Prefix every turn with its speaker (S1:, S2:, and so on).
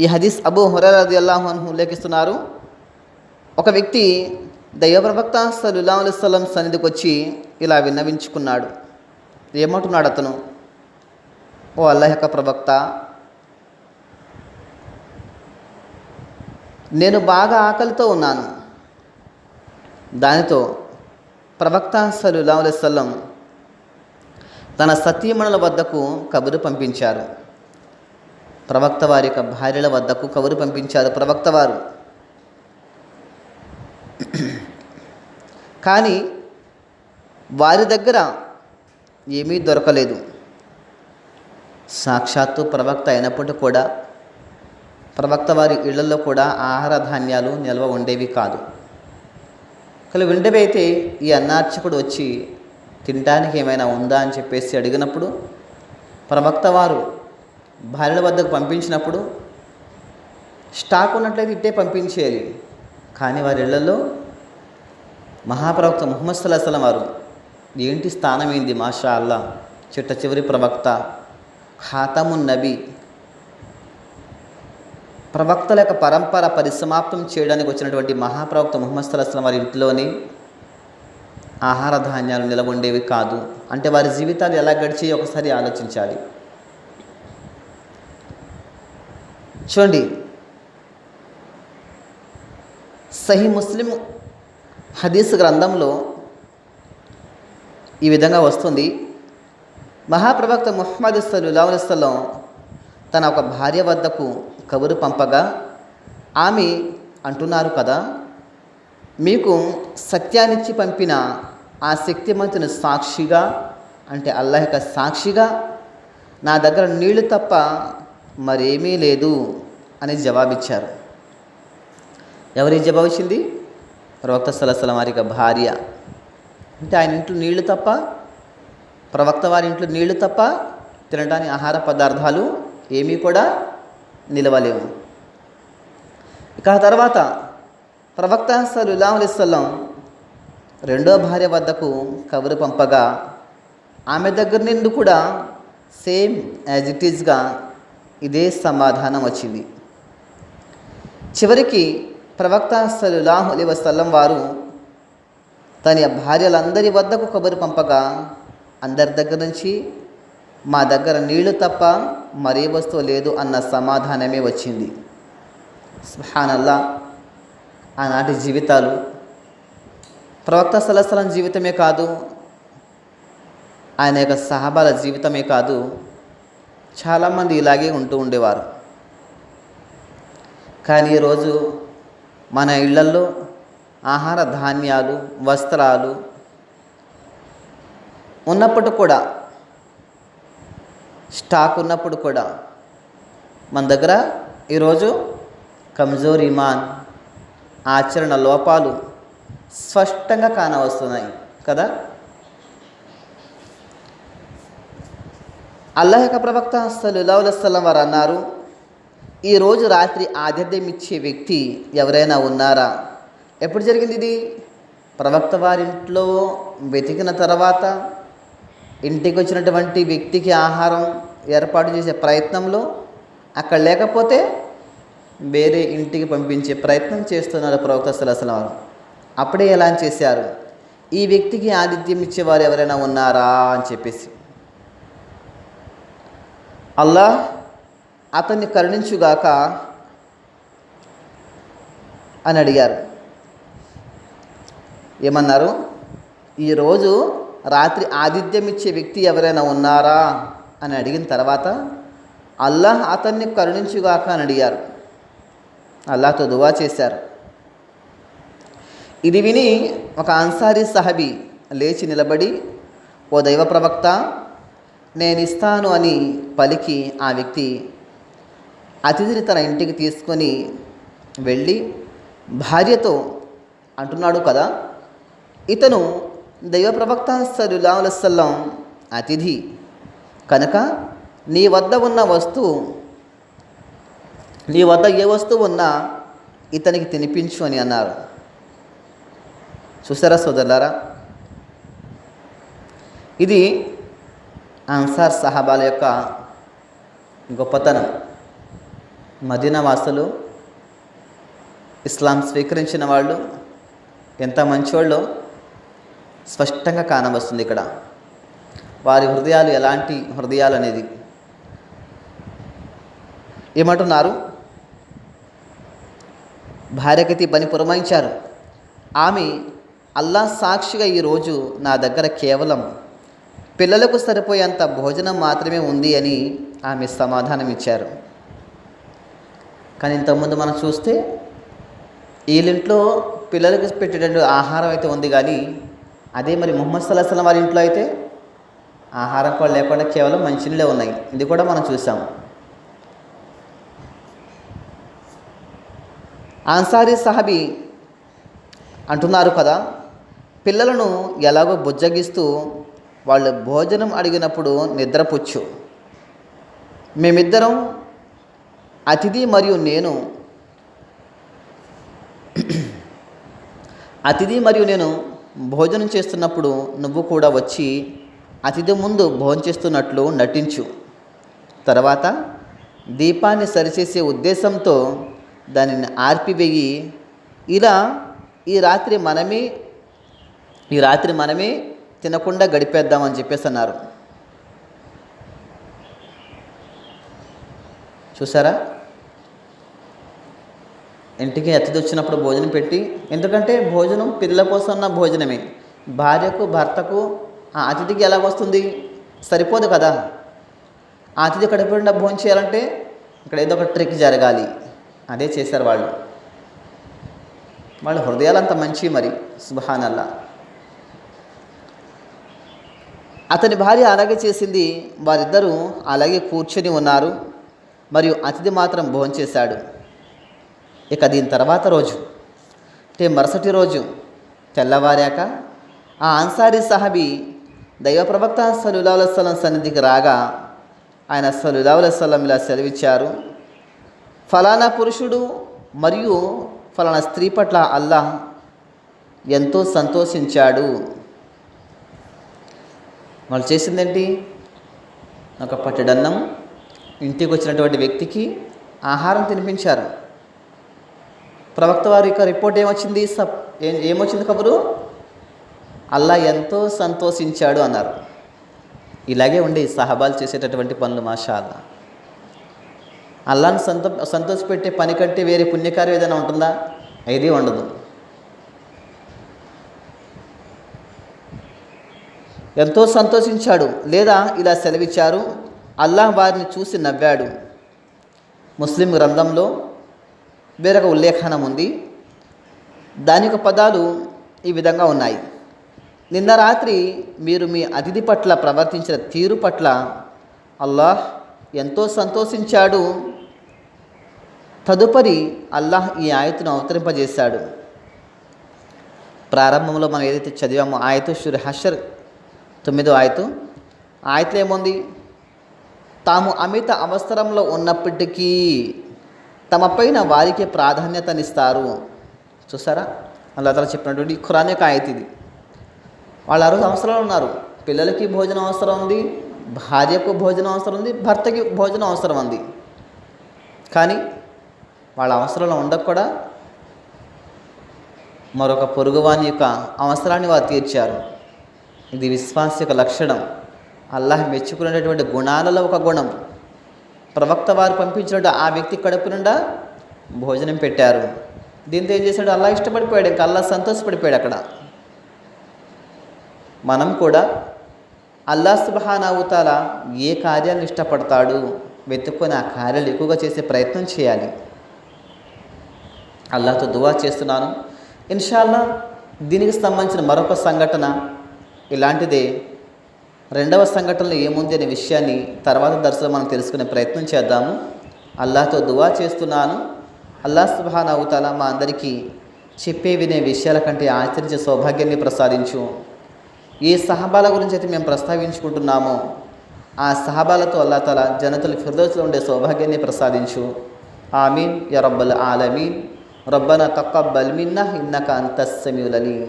S1: ఈ హదీస్ అబూ హురది అల్లాహన్హు ఉల్లేఖిస్తున్నారు. ఒక వ్యక్తి దైవ ప్రవక్త అలిస్లం సన్నిధికి వచ్చి ఇలా విన్నవించుకున్నాడు. ఏమంటున్నాడు అతను? ఓ అల్లాహ్ యొక్క ప్రవక్త నేను బాగా ఆకలితో ఉన్నాను. దానితో ప్రవక్త సలుల్లా అలిస్లం తన సతీమణుల వద్దకు కబురు పంపించారు. ప్రవక్త వారి యొక్క భార్యల వద్దకు కబురు పంపించారు ప్రవక్త వారు. కానీ వారి దగ్గర ఏమీ దొరకలేదు. సాక్షాత్తు ప్రవక్త అయినప్పటికీ కూడా ప్రవక్త వారి ఇళ్ళలో కూడా ఆహార ధాన్యాలు నిల్వ ఉండేవి కాదు. కానీ ఉండేవి ఈ అన్నార్చకుడు వచ్చి తినడానికి ఏమైనా ఉందా? అని చెప్పేసి అడిగినప్పుడు ప్రవక్త వారు భార్యల వద్దకు పంపించినప్పుడు స్టాక్ ఉన్నట్లయితే ఇట్టే పంపించేయాలి. కానీ వారి ఇళ్ళలో మహాప్రవక్త ముహమ్మద్ సల్లాహం వారు ఏంటి స్థానం ఏంది? మాషా అల్లా చిట్ట చివరి ప్రవక్త ఖాతమున్ నబీ ప్రవక్తల యొక్క పరంపర పరిసమాప్తం చేయడానికి వచ్చినటువంటి మహాప్రవక్త ముహమ్మద్ సల్లాహం వారి ఇంట్లోనే ఆహార ధాన్యాలు నిలవ ఉండేవి కాదు. అంటే వారి జీవితాలు ఎలా గడిచి ఒకసారి ఆలోచించాలి. చూడండి. సహీ ముస్లిం హదీస్ గ్రంథంలో ఈ విధంగా వస్తుంది. మహాప్రవక్త ముహమ్మద్ సల్లాహుస్లం తన ఒక భార్య వద్దకు కబురు పంపగా ఆమె అంటున్నారు కదా మీకు సత్యాన్నిచ్చి పంపిన ఆ శక్తిమంతుని సాక్షిగా అంటే అల్లాహ్ యొక్క సాక్షిగా నా దగ్గర నీళ్ళు తప్ప మరేమీ లేదు అని జవాబిచ్చారు. ఎవరి జవాబు ఇచ్చింది? ప్రవక్త సలసల వారి భార్య. అంటే ఆయన ఇంట్లో నీళ్ళు తప్ప ప్రవక్త వారి ఇంట్లో నీళ్ళు తప్ప తినడానికి ఆహార పదార్థాలు ఏమీ కూడా నిలవలేవు. ఇక ఆ తర్వాత ప్రవక్త సల్లా అలిస్లం రెండో భార్య వద్దకు కబురు పంపగా ఆమె దగ్గర నుండి కూడా సేమ్ యాజ్ ఇట్ ఈజ్గా ఇదే సమాధానం వచ్చింది. చివరికి ప్రవక్త సలులాహు అలీ వసల్లం వారు తన భార్యలందరి వద్దకు కబురు పంపగా అందరి దగ్గర నుంచి మా దగ్గర నీళ్ళు తప్ప మరే వస్తువు లేదు అన్న సమాధానమే వచ్చింది. సుహానల్లా ఆనాటి జీవితాలు ప్రవక్త సలసలం జీవితమే కాదు ఆయన యొక్క సహబాల జీవితమే కాదు చాలామంది ఇలాగే ఉంటూ ఉండేవారు. కానీ ఈరోజు మన ఇళ్ళల్లో ఆహార ధాన్యాలు వస్త్రాలు ఉన్నప్పుడు కూడా స్టాక్ ఉన్నప్పుడు కూడా మన దగ్గర ఈరోజు కమ్జోర్ ఇమాన్ ఆచరణ లోపాలు స్పష్టంగా కానవస్తున్నాయి కదా? అల్లాహ్ యొక్క ప్రవక్త సల్లాహుల్లం వారు అన్నారు ఈరోజు రాత్రి ఆతిథ్యం ఇచ్చే వ్యక్తి ఎవరైనా ఉన్నారా? ఎప్పుడు జరిగింది ఇది? ప్రవక్త వారింట్లో వెతికిన తర్వాత ఇంటికి వచ్చినటువంటి వ్యక్తికి ఆహారం ఏర్పాటు చేసే ప్రయత్నంలో అక్కడ లేకపోతే వేరే ఇంటికి పంపించే ప్రయత్నం చేస్తున్నారు ప్రవక్త సలహసలం వారు. అప్పుడే ఎలా చేశారు ఈ వ్యక్తికి ఆతిథ్యం ఇచ్చేవారు ఎవరైనా ఉన్నారా? అని చెప్పేసి. అల్లాహ్ అతన్ని కరుణించుగాక అని అడిగారు. ఏమన్నారు? ఈరోజు రాత్రి ఆతిథ్యం ఇచ్చే వ్యక్తి ఎవరైనా ఉన్నారా? అని అడిగిన తర్వాత అల్లాహ్ అతన్ని కరుణించుగాక అని అడిగారు. అల్లాహ్తో దువా చేశారు. ఇది విని ఒక అన్సారీ సహబీ లేచి నిలబడి ఓ దైవ ప్రవక్త నేను ఇస్తాను అని పలికి ఆ వ్యక్తి అతిథిని తన ఇంటికి తీసుకొని వెళ్ళి భార్యతో అంటున్నాడు కదా ఇతను దైవ ప్రవక్త సల్లాహులసల్లం అతిథి. కనుక నీ వద్ద ఉన్న వస్తువు నీ వద్ద ఏ వస్తువు ఉన్నా ఇతనికి తినిపించు అని అన్నారు. చూసారా సోదరులారా? ఇది అన్సార్ సహాబాల యొక్క గొప్పతనం. మదీనా వాసులు ఇస్లాం స్వీకరించిన వాళ్ళు ఎంత మంచివాళ్ళో స్పష్టంగా కానవస్తుంది ఇక్కడ. వారి హృదయాలు ఎలాంటి హృదయాలు అనేది. ఏమంటున్నారు? భార్యకతి పని పురమాయించారు. ఆమె అల్లా సాక్షిగా ఈరోజు నా దగ్గర కేవలం పిల్లలకు సరిపోయేంత భోజనం మాత్రమే ఉంది అని ఆమె సమాధానం ఇచ్చారు కానీ ఇంతకుముందు మనం చూస్తే వీళ్ళింట్లో పిల్లలకు పెట్టేటువంటి ఆహారం అయితే ఉంది కానీ అదే మరి ముహమ్మద్ సల్లాహం వారి ఇంట్లో అయితే ఆహారం కూడా లేకుండా కేవలం మంచినీళ్ళే ఉన్నాయి. ఇది కూడా మనం చూసాం. ఆన్సారీ సహబీ అంటున్నారు కదా పిల్లలను ఎలాగో బుజ్జగిస్తూ వాళ్ళు భోజనం అడిగినప్పుడు నిద్రపుచ్చు. మేమిద్దరం అతిథి మరియు నేను అతిథి మరియు నేను భోజనం చేస్తున్నప్పుడు నువ్వు కూడా వచ్చి అతిథి ముందు భోజనం చేస్తున్నట్లు నటించు. తర్వాత దీపాన్ని సరిచేసే ఉద్దేశంతో దానిని ఆర్పివేయి. ఇలా ఈ రాత్రి మనమే ఈ రాత్రి మనమే తినకుండా గడిపేద్దామని చెప్పేసి అన్నారు. చూసారా? ఇంటికి అతిథి వచ్చినప్పుడు భోజనం పెట్టి ఎందుకంటే భోజనం పిల్లల కోసం ఉన్న భోజనమే. భార్యకు భర్తకు ఆ అతిథికి ఎలా వస్తుంది? సరిపోదు కదా. ఆ అతిథి కడుపుండా భోజనం చేయాలంటే ఇక్కడ ఏదో ఒక ట్రిక్ జరగాలి. అదే చేశారు వాళ్ళు. వాళ్ళ హృదయాలు అంత మంచి మరి. సుబహానల్లా అతని భార్య అలాగే చేసింది. వారిద్దరూ అలాగే కూర్చొని ఉన్నారు. మరియు అతిథి మాత్రం భోంచేశాడు ఇక దీని తర్వాత రోజు. అంటే మరుసటి రోజు తెల్లవారాక ఆ అన్సారీ సాహబి దైవ ప్రవక్త సలులాసలం సన్నిధికి రాగా ఆయన సలులాసలం ఇలా సెలవిచ్చారు. ఫలానా పురుషుడు మరియు ఫలానా స్త్రీ పట్ల అల్లాహ్ ఎంతో సంతోషించాడు. వాళ్ళు చేసిందేంటి? ఒక పట్టెడన్నం ఇంటికి వచ్చినటువంటి వ్యక్తికి ఆహారం తినిపించారు. ప్రవక్త వారి యొక్క రిపోర్ట్ ఏమొచ్చింది? సప్ ఏం ఏమొచ్చింది కబురు? అల్లా ఎంతో సంతోషించాడు అన్నారు. ఇలాగే ఉండి సహబాలు చేసేటటువంటి పనులు మాషా అల్లా అల్లాను సంతో సంతోషపెట్టే పని కంటే వేరే పుణ్యకార్యం ఏదైనా ఉంటుందా? ఏది ఉండదు. ఎంతో సంతోషించాడు లేదా ఇలా సెలవిచ్చారు? అల్లాహ్ వారిని చూసి నవ్వాడు. ముస్లిం గ్రంథంలో వేరొక ఉల్లేఖనం ఉంది. దాని యొక్క పదాలు ఈ విధంగా ఉన్నాయి. నిన్న రాత్రి మీరు మీ అతిథి పట్ల ప్రవర్తించిన తీరు పట్ల అల్లాహ్ ఎంతో సంతోషించాడు. తదుపరి అల్లాహ్ ఈ ఆయతను అవతరింపజేశాడు. ప్రారంభంలో మనం ఏదైతే చదివామో ఆయత షుర్ హషర్ తొమ్మిదో ఆయతు. ఆయతలో ఏముంది తాము అమిత అవసరంలో ఉన్నప్పటికీ తమ పైన వారికి ప్రాధాన్యతనిస్తారు. చూసారా? అలా తల చెప్పినటువంటి ఖురాన్ యొక్క ఆయత ఇది. వాళ్ళు ఆ రోజు అవసరాలు ఉన్నారు. పిల్లలకి భోజనం అవసరం ఉంది భార్యకు భోజనం అవసరం ఉంది భర్తకి భోజనం అవసరం ఉంది. కానీ వాళ్ళ అవసరాలు ఉండక కూడా మరొక పొరుగువాని యొక్క అవసరాన్ని వారు తీర్చారు. ఇది విశ్వాస యొక్క లక్షణం. అల్లాహ్ మెచ్చుకునేటటువంటి గుణాలలో ఒక గుణం. ప్రవక్త వారు పంపించినట్టు ఆ వ్యక్తి కడుపు నిండా భోజనం పెట్టారు. దీంతో ఏం చేశాడు? అల్లా ఇష్టపడిపోయాడు. ఇంకా అల్లా సంతోషపడిపోయాడు అక్కడ. మనం కూడా అల్లా సుబహానావుతాల ఏ కార్యాన్ని ఇష్టపడతాడు? వెతుక్కొని ఆ కార్యాలు ఎక్కువగా చేసే ప్రయత్నం చేయాలి. అల్లాతో దువా చేస్తున్నాను. ఇన్షాల్లా దీనికి సంబంధించిన మరొక సంఘటన ఇలాంటిదే రెండవ సంఘటనలో ఏముంది అనే విషయాన్ని తర్వాత దర్శనం మనం తెలుసుకునే ప్రయత్నం చేద్దాము. అల్లాహతో దువా చేస్తున్నాను. అల్లా సుబాన్ అవుతాల మా అందరికీ చెప్పే వినే విషయాల కంటే ఆచరించే సౌభాగ్యాన్ని ప్రసాదించు. ఏ సహబాల గురించి అయితే మేము ప్రస్తావించుకుంటున్నామో ఆ సహబాలతో అల్లా తల జనతలు ఫిర్దోస్లో ఉండే సౌభాగ్యాన్ని ప్రసాదించు. ఆమీన్. యా రబ్బల్ ఆలమీన్. రబ్బన తక్కబ్బల్ మిన్న ఇన్నక అంతస్సమీలీ